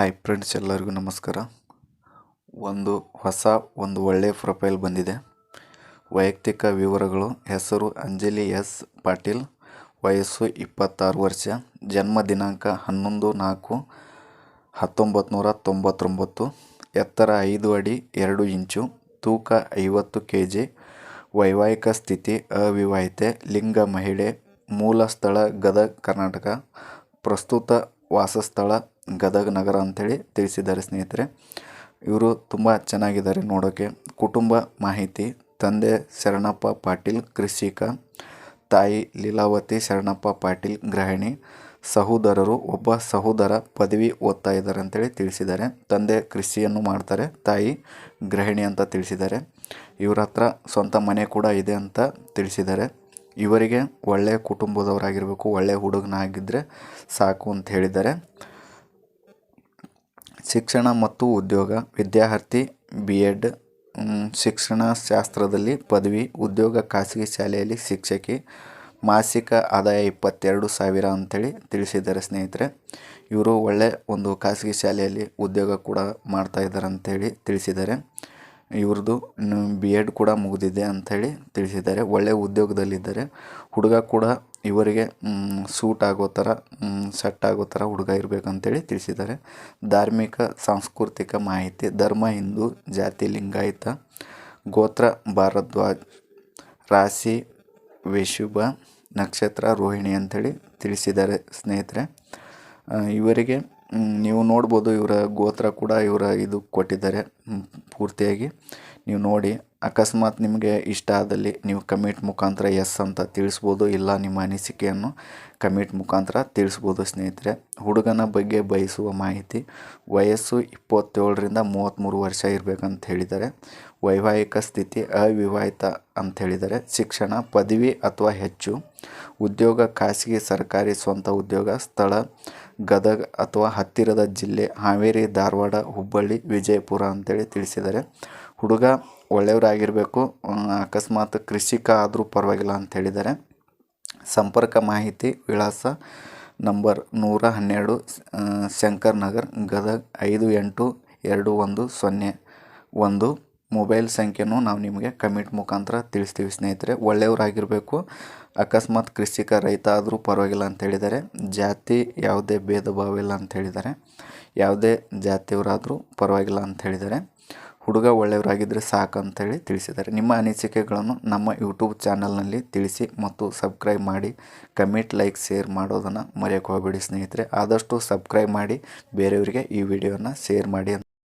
Hi friends ಎಲ್ಲರಿಗೂ ನಮಸ್ಕಾರ. ಒಂದು ಹೊಸ, ಒಂದು ಒಳ್ಳೆಯ ಪ್ರೊಫೈಲ್ ಬಂದಿದೆ. ವೈಯಕ್ತಿಕ ವಿವರಗಳು, ಹೆಸರು ಅಂಜಲಿ ಎಸ್ ಪಾಟೀಲ್, ವಯಸ್ಸು ಇಪ್ಪತ್ತಾರು ವರ್ಷ, ಜನ್ಮ ದಿನಾಂಕ ಹನ್ನೊಂದು ನಾಲ್ಕು ಹತ್ತೊಂಬತ್ತು ತೊಂಬತ್ತೊಂಬತ್ತು ಎತ್ತರ ಐದು ಅಡಿ ಎರಡು ಇಂಚು, ತೂಕ ಐವತ್ತು ಕೆ ಜಿ ವೈವಾಹಿಕ ಸ್ಥಿತಿ ಅವಿವಾಹಿತೆ, ಲಿಂಗ ಮಹಿಳೆ, ಮೂಲ ಸ್ಥಳ ಗದಗ ಕರ್ನಾಟಕ, ಪ್ರಸ್ತುತ ವಾಸಸ್ಥಳ, ಗದಗ ನಗರ ಅಂಥೇಳಿ ತಿಳಿಸಿದ್ದಾರೆ ಸ್ನೇಹಿತರೆ. ಇವರು ತುಂಬ ಚೆನ್ನಾಗಿದ್ದಾರೆ ನೋಡೋಕ್ಕೆ ಕುಟುಂಬ ಮಾಹಿತಿ, ತಂದೆ ಶರಣಪ್ಪ ಪಾಟೀಲ್, ಕೃಷಿಕ, ತಾಯಿ ಲೀಲಾವತಿ ಶರಣಪ್ಪ ಪಾಟೀಲ್, ಗೃಹಿಣಿ, ಸಹೋದರರು, ಒಬ್ಬ ಸಹೋದರ ಪದವಿ ಓದ್ತಾ ಇದ್ದಾರೆ ಅಂತೇಳಿ ತಿಳಿಸಿದ್ದಾರೆ. ತಂದೆ ಕೃಷಿಯನ್ನು ಮಾಡ್ತಾರೆ, ತಾಯಿ ಗೃಹಿಣಿ ಅಂತ ತಿಳಿಸಿದ್ದಾರೆ. ಇವರ ಹತ್ರ ಸ್ವಂತ ಮನೆ ಕೂಡ ಇದೆ ಅಂತ ತಿಳಿಸಿದ್ದಾರೆ. ಇವರಿಗೆ ಒಳ್ಳೆಯ ಕುಟುಂಬದವರಾಗಿರಬೇಕು, ಒಳ್ಳೆಯ ಹುಡುಗನಾಗಿದ್ದರೆ ಸಾಕು ಅಂತ ಹೇಳಿದ್ದಾರೆ. ಶಿಕ್ಷಣ ಮತ್ತು ಉದ್ಯೋಗ, ವಿದ್ಯಾರ್ಥಿ ಬಿ ಎಡ್ ಶಿಕ್ಷಣ ಶಾಸ್ತ್ರದಲ್ಲಿ ಪದವಿ, ಉದ್ಯೋಗ, ಖಾಸಗಿ ಶಾಲೆಯಲ್ಲಿ ಶಿಕ್ಷಕಿ, ಮಾಸಿಕ ಆದಾಯ ಇಪ್ಪತ್ತೆರಡು ಸಾವಿರ ಅಂಥೇಳಿ ತಿಳಿಸಿದ್ದಾರೆ ಸ್ನೇಹಿತರೆ. ಇವರು ಒಳ್ಳೆ ಒಂದು ಖಾಸಗಿ ಶಾಲೆಯಲ್ಲಿ ಉದ್ಯೋಗ ಕೂಡ ಮಾಡ್ತಾ ಇದ್ದಾರೆ ಅಂಥೇಳಿ ತಿಳಿಸಿದ್ದಾರೆ. ಇವ್ರದ್ದು ಬಿ ಎಡ್ ಕೂಡ ಮುಗಿದಿದೆ ಅಂಥೇಳಿ ತಿಳಿಸಿದ್ದಾರೆ. ಒಳ್ಳೆಯ ಉದ್ಯೋಗದಲ್ಲಿದ್ದಾರೆ. ಹುಡುಗ ಕೂಡ ಇವರಿಗೆ ಸೂಟ್ ಆಗೋ ಥರ ಸೆಟ್ ಆಗೋ ಥರ ಹುಡುಗ ಇರಬೇಕಂತೇಳಿ ತಿಳಿಸಿದ್ದಾರೆ. ಧಾರ್ಮಿಕ, ಸಾಂಸ್ಕೃತಿಕ ಮಾಹಿತಿ, ಧರ್ಮ, ಹಿಂದೂ, ಜಾತಿ, ಲಿಂಗಾಯತ, ಗೋತ್ರ, ಭಾರದ್ವಾಜ್, ರಾಶಿ, ವಿಶುಭ, ನಕ್ಷತ್ರ, ರೋಹಿಣಿ ಅಂಥೇಳಿ ತಿಳಿಸಿದ್ದಾರೆ ಸ್ನೇಹಿತರೆ. ಇವರಿಗೆ ನೀವು ನೋಡ್ಬೋದು ಇವರ ಗೋತ್ರ ಕೂಡ ಇವರ ಇದು ಕೊಟ್ಟಿದ್ದಾರೆ ಪೂರ್ತಿಯಾಗಿ. ನೀವು ನೋಡಿ, ಅಕಸ್ಮಾತ್ ನಿಮಗೆ ಇಷ್ಟ ಆದಲ್ಲಿ ನೀವು ಕಮಿಟ್ ಮುಖಾಂತರ ಎಸ್ ಅಂತ ತಿಳಿಸ್ಬೋದು, ಇಲ್ಲ ನಿಮ್ಮ ಅನಿಸಿಕೆಯನ್ನು ಕಮಿಟ್ ಮುಖಾಂತರ ತಿಳಿಸ್ಬೋದು ಸ್ನೇಹಿತರೆ. ಹುಡುಗನ ಬಗ್ಗೆ ಬಯಸುವ ಮಾಹಿತಿ ವಯಸ್ಸು ಇಪ್ಪತ್ತೇಳರಿಂದ ಮೂವತ್ತ್ಮೂರು ವರ್ಷ ಇರಬೇಕಂತ ಹೇಳಿದ್ದಾರೆ. ವೈವಾಹಿಕ ಸ್ಥಿತಿ ಅವಿವಾಹಿತ ಅಂತ ಹೇಳಿದ್ದಾರೆ. ಶಿಕ್ಷಣ, ಪದವಿ ಅಥವಾ ಹೆಚ್ಚು. ಉದ್ಯೋಗ, ಖಾಸಗಿ, ಸರ್ಕಾರಿ ಸ್ವಂತ ಉದ್ಯೋಗ, ಸ್ಥಳ ಗದಗ ಅಥವಾ ಹತ್ತಿರದ ಜಿಲ್ಲೆ ಹಾವೇರಿ, ಧಾರವಾಡ, ಹುಬ್ಬಳ್ಳಿ, ವಿಜಯಪುರ ಅಂತೇಳಿ ತಿಳಿಸಿದ್ದಾರೆ. ಹುಡುಗ ಒಳ್ಳೆಯವರಾಗಿರಬೇಕು. ಅಕಸ್ಮಾತ್ ಕೃಷಿಕ ಆದರೂ ಪರವಾಗಿಲ್ಲ ಅಂತ ಹೇಳಿದ್ದಾರೆ. ಸಂಪರ್ಕ ಮಾಹಿತಿ, ವಿಳಾಸ ನಂಬರ್ ನೂರ ಹನ್ನೆರಡು ಶಂಕರ್ ನಗರ್, ಗದಗ ಐದು ಎಂಟು ಎರಡು ಒಂದು ಸೊನ್ನೆ ಒಂದು. ಮೊಬೈಲ್ ಸಂಖ್ಯೆನೂ ನಾವು ನಿಮಗೆ ಕಮಿಟ್ ಮುಖಾಂತರ ತಿಳಿಸ್ತೀವಿ, ಸ್ನೇಹಿತರೆ. ಒಳ್ಳೆಯವರಾಗಿರಬೇಕು. ಅಕಸ್ಮಾತ್ ಕೃಷಿಕ ರೈತ ಆದರೂ ಪರವಾಗಿಲ್ಲ ಅಂತ ಹೇಳಿದ್ದಾರೆ. ಜಾತಿ ಯಾವುದೇ ಭೇದ ಭಾವ ಇಲ್ಲ ಅಂತ ಹೇಳಿದ್ದಾರೆ. ಯಾವುದೇ ಜಾತಿಯವರಾದರೂ ಪರವಾಗಿಲ್ಲ ಅಂತ ಹೇಳಿದ್ದಾರೆ. ಹುಡುಗ ಒಳ್ಳೆಯವರಾಗಿದ್ದರೆ ಸಾಕು ಅಂತೇಳಿ ತಿಳಿಸಿದ್ದಾರೆ. ನಿಮ್ಮ ಅನಿಸಿಕೆಗಳನ್ನು ನಮ್ಮ ಯೂಟ್ಯೂಬ್ ಚಾನಲ್ನಲ್ಲಿ ತಿಳಿಸಿ ಮತ್ತು ಸಬ್ಸ್ಕ್ರೈಬ್ ಮಾಡಿ. ಕಮೆಂಟ್, ಲೈಕ್, ಶೇರ್ ಮಾಡೋದನ್ನು ಮರೆಯೋಕೆ ಹೋಗಬೇಡಿ, ಸ್ನೇಹಿತರೆ. ಆದಷ್ಟು ಸಬ್ಸ್ಕ್ರೈಬ್ ಮಾಡಿ. ಬೇರೆಯವರಿಗೆ ಈ ವಿಡಿಯೋನ ಶೇರ್ ಮಾಡಿ